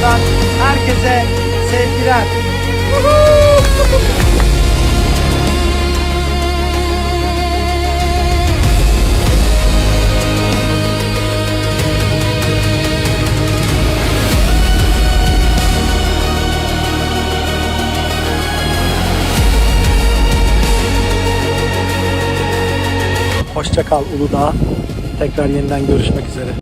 herkese sevgiler. Hoşçakal Uludağ. Tekrar yeniden görüşmek üzere.